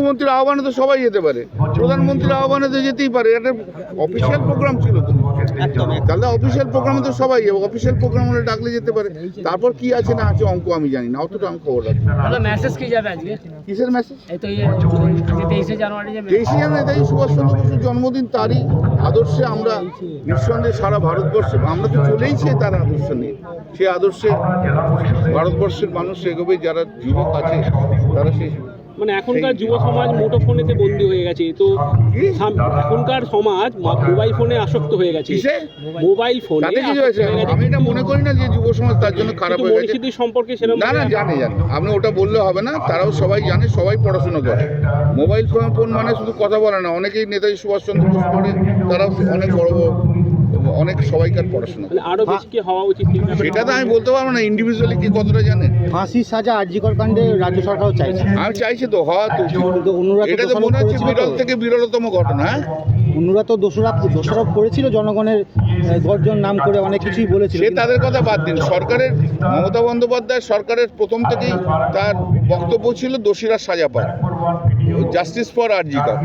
মুখ্যমন্ত্রীর আহ্বানে তো সবাই যেতে পারে। প্রধানমন্ত্রীর আহ্বানে তো যেতেই পারে। এটা অফিসিয়াল প্রোগ্রাম ছিল তো। তাহলে অফিসিয়াল প্রোগ্রামে তো সবাই যাবে। অফিসিয়াল প্রোগ্রাম হলে ডাকলে যেতে পারে। তারপর কি আছে না আছে অঙ্ক আমি জানি না। অতটা আমি খবর রাখি মেসেজ কি যাবে আজকে? কিসের মেসেজ ইয়ে তেইশে জানুয়ারি তাই সুভাষচন্দ্র বসুর জন্মদিন তারই আদর্শে আমরা নিঃসন্দেহে সারা ভারতবর্ষে আমরা তো চলেইছি তার আদর্শ নিয়ে। সেই আদর্শে ভারতবর্ষের মানুষ এগোবে যারা যুবক আছে তারা সেই মানে এখনকার যুব সমাজ মুঠোফোনেতে বন্দী হয়ে গেছে। তো এখনকার সমাজ মোবাইল ফোনে আসক্ত হয়ে গেছে। মোবাইল ফোনে। আমি এটা মনে করি না যে যুব সমাজ তার জন্য খারাপ হয়ে গেছে। সম্পর্কে সেরকম না না জানে জানে। আপনি ওটা বললে হবে না তারাও সবাই জানে সবাই পড়াশোনা করে। মোবাইল ফোন ফোন মানে শুধু কথা বলে না অনেকেই নেতাজি সুভাষচন্দ্র বসু পড়ে তারাও অনেক বড় বড় অনেক সবাইকার পড়াশোনা। মানে আরও বেশি কি হওয়া উচিত? সেটা তো আমি বলতে পারব না ইন্ডিভিজুয়ালি কি কতটা জানে? ফাঁসির সাজা আরজিকর কাণ্ডে রাজ্য সরকারও চাইছে। আমি চাইছি তো হওয়া তো এটা তো মনে হচ্ছে বিরল থেকে বিরলতম ঘটনা হ্যাঁ? অন্যরা তো দোষারোপ দোষারোপ করেছিল জনগণের গর্জন নাম করে অনেক কিছুই বলেছিল। সে তাদের কথা বাদ দিন। সরকারের মমতা বন্দ্যোপাধ্যায় সরকারের প্রথম থেকেই তার বক্তব্য ছিল দোষীরা সাজা পায়। জাস্টিস ফর আরজিকর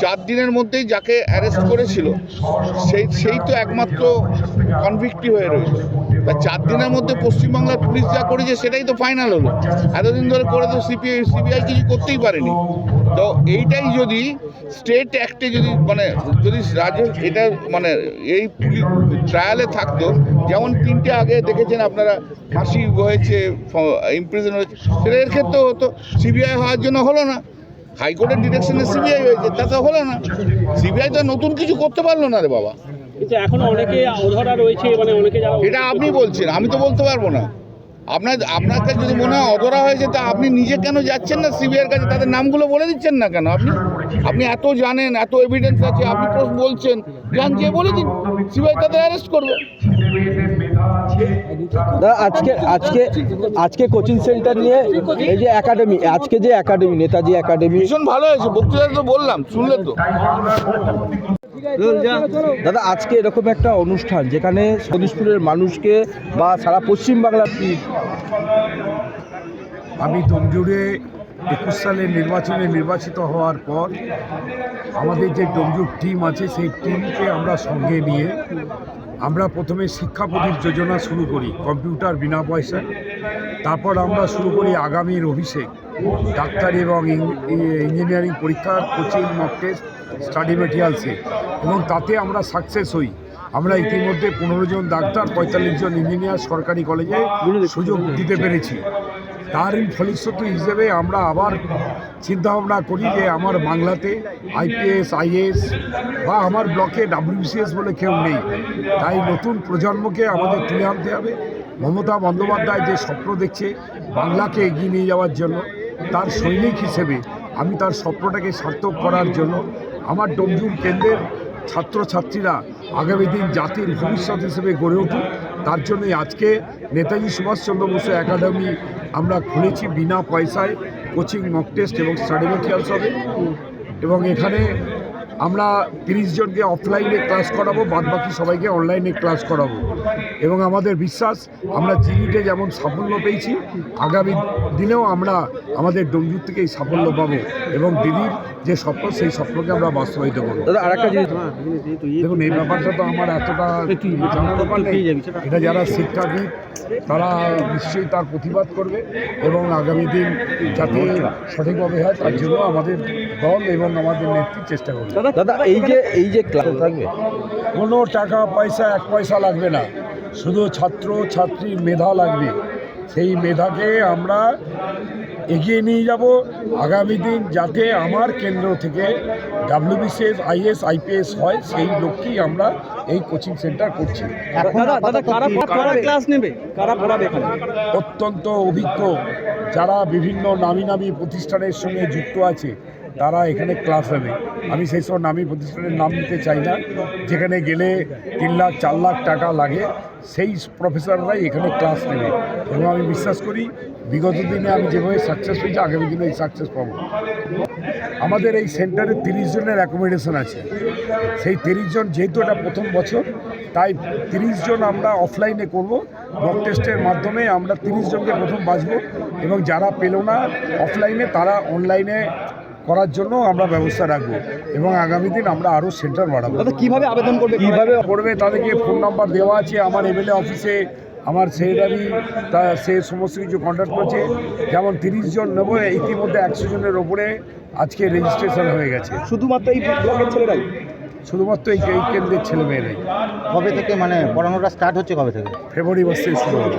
চার দিনের মধ্যেই যাকে অ্যারেস্ট করেছিল, সেই সেই তো একমাত্র কনভিক্টি হয়ে রয়েছে। তা চার দিনের মধ্যে পশ্চিমবাংলার পুলিশ যা করেছে, সেটাই তো ফাইনাল হলো। এতদিন ধরে করে তো সিপিআই সিবিআই কিছু করতেই পারেনি। তো এইটাই যদি স্টেট অ্যাক্টে যদি মানে যদি রাজ্য, এটা মানে এই ট্রায়ালে থাকতো, যেমন তিনটে আগে দেখেছেন আপনারা, ফাঁসি হয়েছে ইমপ্রিজন হয়েছে সেটা এর ক্ষেত্রেও হতো। সিবিআই হওয়ার জন্য হলো না। হাইকোর্টের ডিরেকশনে সিবিআই হয়েছে তা তো হলো না। সিবিআই তো নতুন কিছু করতে পারল না রে বাবা। এখন অনেকে অধরা রয়েছে মানে অনেকে যারা এটা আপনি বলছেন আমি তো বলতে পারব না। আপনার আপনার কাছে যদি মনে হয় অধরা হয়েছে তা আপনি নিজে কেন যাচ্ছেন না? সিবিআইয়ের কাছে তাদের নামগুলো বলে দিচ্ছেন না কেন আপনি? আপনি এত জানেন এত এভিডেন্স আছে আপনি তো বলছেন যান যে বলে দিন। সিবিআই তাদের অ্যারেস্ট করবে। আজকে আজকে আজকে কোচিং সেন্টার নিয়ে এই যে একাডেমি আজকে যে একাডেমি নেতাজি একাডেমি ভীষণ ভালো হয়েছে বক্তৃতা তো বললাম শুনলেন তো। দাদা আজকে এরকম একটা অনুষ্ঠান যেখানে সদীশপুরের মানুষকে বা সারা পশ্চিমবাংলার আমি ডোমজুড়ে একুশ সালে নির্বাচনে নির্বাচিত হওয়ার পর আমাদের যে ডোমজুর টিম আছে সেই টিমকে আমরা সঙ্গে নিয়ে আমরা প্রথমে শিক্ষাপতির যোজনা শুরু করি কম্পিউটার বিনা পয়সায়। তারপর আমরা শুরু করি আগামীর অভিষেক। ডাক্তারি এবং ইঞ্জিনিয়ারিং পরীক্ষার কোচিং মক টেস্ট স্টাডি মেটেরিয়ালসে এবং তাতে আমরা সাকসেস হই। আমরা ইতিমধ্যে পনেরো জন ডাক্তার, পঁয়তাল্লিশ জন ইঞ্জিনিয়ার সরকারি কলেজে সুযোগ দিতে পেরেছি। তার ফলশ্রুতি হিসেবে আমরা আবার চিন্তাভাবনা করি যে আমার বাংলাতে আইপিএস আইএস বা আমার ব্লকে ডাব্লিউসিএস বলে কেউ নেই। তাই নতুন প্রজন্মকে আমাদের তুলে আনতে হবে। মমতা বন্দ্যোপাধ্যায় যে স্বপ্ন দেখছে বাংলাকে এগিয়ে নিয়ে যাওয়ার জন্য, তার সৈনিক হিসেবে আমি তার স্বপ্নটাকে সার্থক করার জন্য আমার ডোমজুম কেন্দ্রের ছাত্রছাত্রীরা আগামী দিন জাতির ভবিষ্যৎ হিসেবে গড়ে উঠুক। তার জন্যই আজকে নেতাজি সুভাষচন্দ্র বসু একাডেমি আমরা খুলেছি বিনা পয়সায় কোচিং, মক টেস্ট এবং মেটেরিয়ালস হবে এবং এখানে আমরা তিরিশ জনকে অফলাইনে ক্লাস করাবো বাদবাকি সবাইকে অনলাইনে ক্লাস করাবো। এবং আমাদের বিশ্বাস আমরা জিনিটে যেমন সাফল্য পেয়েছি আগামী দিনেও আমরা আমাদের ডোমজুর থেকে এই সাফল্য পাবো এবং দিদির যে স্বপ্ন সেই স্বপ্নকে আমরা বাস্তবায়িত করব। দাদা আরেকটা জিনিস। দেখুন এই ব্যাপারটা তো আমার এতটা। এটা যারা শিক্ষাবিদ তারা নিশ্চয়ই তার প্রতিবাদ করবে এবং আগামী দিন যাতে সঠিকভাবে হয় তার জন্য আমাদের দল এবং আমাদের নেত্রী চেষ্টা করবে। দাদা এই যে এই যে ক্লাস থাকবে। কোনো টাকা পয়সা এক পয়সা লাগবে না। শুধু ছাত্র ছাত্রীর মেধা লাগবে। সেই মেধাকে আমরা এগিয়ে নিয়ে যাব। আগামী দিন যাতে আমার কেন্দ্র থেকে ডাব্লিউবিসিএস আইএস আইপিএস হয় সেই লক্ষ্যেই আমরা এই কোচিং সেন্টার করছি। এখন আপাতত কি- ক্লাস নেবে? কারা পড়াবে এখানে? অত্যন্ত অভিজ্ঞ। যারা বিভিন্ন নামি নামি প্রতিষ্ঠানের সঙ্গে যুক্ত আছে তারা এখানে ক্লাস নেবে আমি সেই সব নামি প্রতিষ্ঠানের নাম নিতে চাই না। যেখানে গেলে তিন লাখ, চার লাখ টাকা লাগে। সেই প্রফেসররাই এখানে ক্লাস নেবে। এবং আমি বিশ্বাস করি, বিগত দিনে আমি যেভাবে সাকসেস হয়েছি আগামী দিনে এই সাকসেস পাবো। আমাদের এই সেন্টারে তিরিশ জনের অ্যাকোমোডেশন আছে। সেই তিরিশ জন যেহেতু এটা প্রথম বছর, তাই তিরিশ জন আমরা অফলাইনে করব। মক টেস্টের মাধ্যমে আমরা তিরিশ জনকে প্রথম বাঁচব এবং যারা পেল না অফলাইনে তারা অনলাইনে করার জন্য আমরা ব্যবস্থা রাখব এবং আগামী দিন আমরা আরও সেন্টার বাড়াবো। কীভাবে আবেদন করবে কীভাবে করবে তাদেরকে ফোন নাম্বার দেওয়া আছে আমার এমএলএ অফিসে আমার সেক্রেটারি তা সে সমস্ত কিছু কন্ট্যাক্ট করছে। যেমন তিরিশ জন নেব ইতিমধ্যে একশো জনের ওপরে আজকে রেজিস্ট্রেশন হয়ে গেছে। শুধুমাত্র এই ব্লকের ছেলেরাই? শুধুমাত্র এই এই কেন্দ্রের ছেলেমেয়েরাই। কবে থেকে মানে পড়ানোটা স্টার্ট হচ্ছে কবে থেকে? ফেব্রুয়ারি মাসে শুরু হবে।